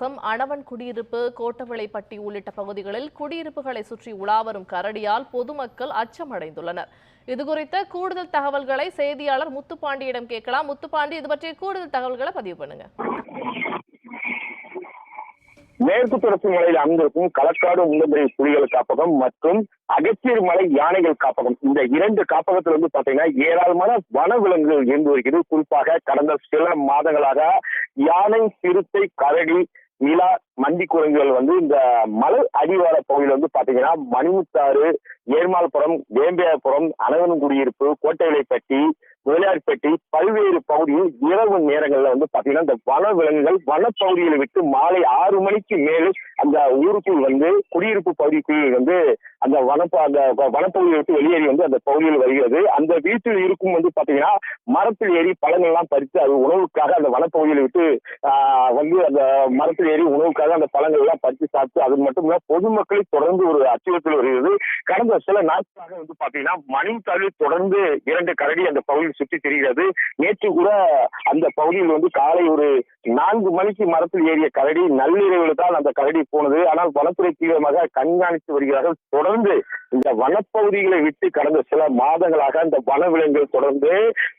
Some அணவன் குடியிருப்பு கோட்டவிளைப்பட்டி உள்ளிட்ட பகுதிகளில் குடியிருப்புகளை சுற்றி உலாவரும் கரடியால் பொதுமக்கள் அச்சமடைந்துள்ளனர். இதுகுறித்த கூடுதல் தகவல்களை செய்தியாளர் முத்துப்பாண்டியிடம் கேட்கலாம். முத்துப்பாண்டி இது பற்றிய கூடுதல் தகவல்களை பதிவு பண்ணுங்க. மேற்கு தொடர்ச்சி மலையில் அமைந்திருக்கும் களக்காடு முண்டபிரை புலிகள் காப்பகம் மற்றும் அகத்தியர் மலை யானைகள் காப்பகம். இந்த இரண்டு காப்பகத்துல வந்து பாத்தீங்கன்னா ஏராளமான வன விலங்குகள் இருந்து வருகிறது. குறிப்பாக கடந்த சில மாதங்களாக யானை சிறுத்தை கரடி நிலா மண்டி குரங்குகள் வந்து இந்த மலை அடிவார பகுதியில் வந்து பாத்தீங்கன்னா மணிமுத்தாறு ஏர்மாள்புரம் வேம்பையாபுரம் அனவன் குடியிருப்பு கோட்டைவிலைப்பட்டி முதலியார்பேட்டை பல்வேறு பகுதியில் இரவு நேரங்கள்ல வந்து பாத்தீங்கன்னா இந்த வன விலங்குகள் வனப்பகுதிகளை விட்டு மாலை ஆறு மணிக்கு மேலே அந்த ஊருக்குள் வந்து குடியிருப்பு பகுதிக்குள் வந்து அந்த வனப்ப அந்த வனப்பகுதியை விட்டு வெளியேறி வந்து அந்த பகுதியில் வருகிறது. அந்த வீட்டில் இருக்கும் வந்து பாத்தீங்கன்னா மரத்தில் ஏறி பழங்கள்லாம் பறித்து அது உணவுக்காக அந்த வனப்பகுதியில் விட்டு வந்து அந்த மரத்தில் ஏறி உணவுக்காக அந்த பழங்கள் எல்லாம் பறித்து சாப்பிட்டு அது மட்டும் இல்ல பொதுமக்களை தொடர்ந்து ஒரு அச்சுறுத்தல் வருகிறது. கடந்த சில நாட்களாக வந்து பாத்தீங்கன்னா மணிமுத்தாரில் தொடர்ந்து இரண்டு கரடி அந்த பகுதியில் சுற்றி திரிகிறது. நேற்று கூட அந்த பகுதியில் வந்து காலை ஒரு நான்கு மணிக்கு மரத்தில் ஏறிய கரடி நள்ளிரவில் தான் அந்த கரடி போனது. ஆனால் வனத்துறை தீவிரமாக கண்காணித்து வருகிறார்கள். தொடர்ந்து இந்த வனப்பகுதிகளை விட்டு கடந்த சில மாதங்களாக இந்த வனவிலங்குகள் தொடர்ந்து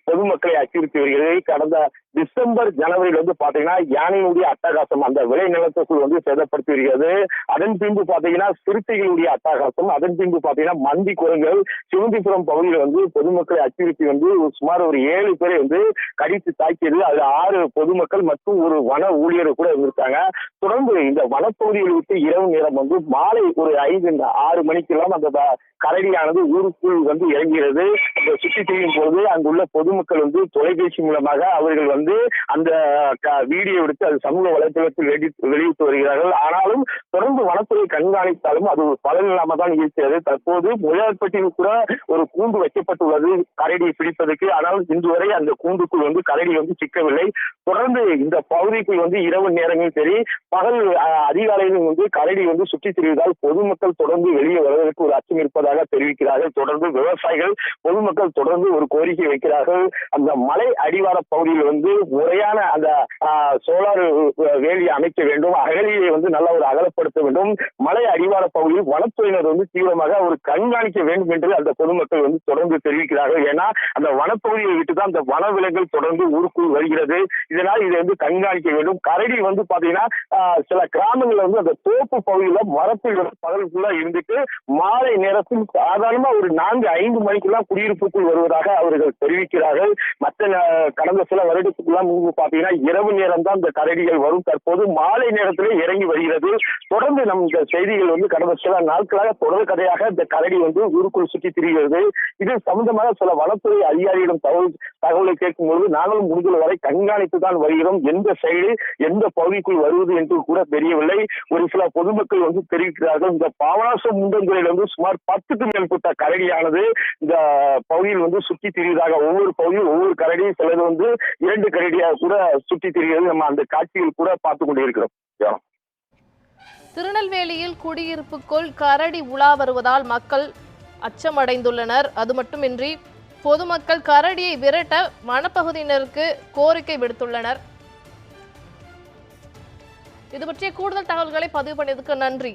பொதுமக்களை அச்சுறுத்தி வருகிறது. கடந்த டிசம்பர் ஜனவரியில வந்து பாத்தீங்கன்னா யானையினுடைய அட்டகாசம் அந்த விளை நிலத்துக்குள் வந்து சேதப்படுத்தி வருகிறது அதன் பின்பு பாத்தீங்கன்னா சிறுத்தைகளுடைய அட்டகாசம் அதன் பின்பு பாத்தீங்கன்னா மந்தி குரங்குகள். சிவந்திபுரம் பகுதியில் வந்து பொதுமக்களை அச்சுறுத்தி வந்து சுமார் ஒரு ஏழு பேரை வந்து கடித்து தாக்கியது. அது ஆறு பொதுமக்கள் மற்றும் ஒரு வன ஊழியர் கூட இருந்திருக்காங்க. தொடர்ந்து இந்த வனப்பகுதியில் விட்டு இரவு நேரம் வந்து மாலை ஒரு ஐந்து ஆறு மணிக்கெல்லாம் அந்த கரடியானது ஊருக்குள் வந்து இறங்கிறது அந்த சுற்றி செய்யும் பொழுது அங்குள்ள பொதுமக்கள் வந்து தொலைபேசி மூலமாக அவர்கள் வந்து அந்த வீடியோ எடுத்து அது சமூக வலைதளத்தில் வெளியிட்டு வருகிறார்கள். ஆனாலும் தொடர்ந்து வனத்துறை கண்காணித்தாலும் அது ஒரு பலன் இல்லாம தான் இருக்கிறது. தற்போது முயல்பட்டியில் கூட ஒரு கூண்டு வைக்கப்பட்டுள்ளது கரடியை பிடிப்பதற்கு. ஆனால் இன்று வரை அந்த கூண்டுக்குள் வந்து கரடி வந்து சிக்கவில்லை. தொடர்ந்து இந்த பகுதிக்குள் வந்து இரவு நேரங்களும் சரி பகல் அதிகாலையிலும் வந்து கரடி வந்து சுற்றித் திரிவதால் பொதுமக்கள் தொடர்ந்து வெளியே வருவதற்கு ஒரு அச்சம் இருப்பதாக தெரிவிக்கிறார்கள். தொடர்ந்து விவசாயிகள் பொதுமக்கள் தொடர்ந்து ஒரு கோரிக்கை வைக்கிறார்கள். அந்த மலை அடிவார பகுதியில் வந்து முறையான அந்த சோலார் வேலியை அமைக்க வேண்டும். அகலியை வந்து நல்ல ஒரு அகலப்படுத்த வேண்டும். மலை அடிவார பகுதியில் வனத்துறையினர் வந்து தீவிரமாக ஒரு கண்காணிக்க வேண்டும் என்று அந்த பொதுமக்கள் வந்து தொடர்ந்து தெரிவிக்கிறார்கள். ஏன்னா அந்த வனப்பகுதியை விட்டு தான் அந்த வனவிலங்குகள் தொடர்ந்து ஊருக்குள் வருகிறது. இதனால் இதை வந்து கண்காணிக்க வேண்டும். கரடி வந்து பாத்தீங்கன்னா ஆஹ், சில கிராமங்கள்ல வந்து அந்த தோப்பு பகுதியில மரத்தில் வந்து பகலுக்குள்ள இருந்துட்டு மாலை நேரத்தில் சாதாரணமா ஒரு நான்கு ஐந்து மணிக்கெல்லாம் குடியிருப்புக்குள் வருவதாக அவர்கள் தெரிவிக்கிறார்கள். மற்ற கடந்த சில நேரத்துக்குள்ள முன்பு பாத்தீங்கன்னா இரவு நேரம் தான் இந்த கரடிகள் வரும். தற்போது மாலை நேரத்திலே இறங்கி வருகிறது. தொடர்ந்து நம் இந்த செய்திகள் வந்து கடந்த சில நாட்களாக தொடர் கதையாக இந்த கரடி வந்து ஊருக்குள் சுற்றி திரிகிறது. இது சம்பந்தமாக சில வனத்துறை அதிகாரியிடம் தகவல் தகவலை கேட்கும் பொழுது நாங்களும் முடிந்த வரை கண்காணித்து தான் வருகிறோம். எந்த சைடு எந்த பகுதிக்குள் வருவது என்று கூட தெரியவில்லை. ஒரு சில பொதுமக்கள் வந்து தெரிவிக்கிறார்கள். இந்த பாவனாசம் முண்டந்துறையில் வந்து சுமார் பத்துக்கு மேற்பட்ட கரடியானது இந்த பகுதியில் வந்து சுற்றி திரிவதாக ஒவ்வொரு பகுதியும் ஒவ்வொரு கரடி சிலது வந்து இரண்டு கரடியாக கூட சுற்றி தெரிகிறது. நம்ம அந்த காட்சியில் கூட பார்த்து கொண்டிருக்கிறோம். திருநெல்வேலியில் குடியிருப்புக்குள் கரடி உலா வருவதால் மக்கள் அச்சமடைந்துள்ளனர். அது மட்டுமின்றி பொதுமக்கள் கரடியை விரட்ட வனப்பகுதியினருக்கு கோரிக்கை விடுத்துள்ளனர். இது பற்றிய கூடுதல் தகவல்களை பதிவு பண்ணியதுக்கு நன்றி.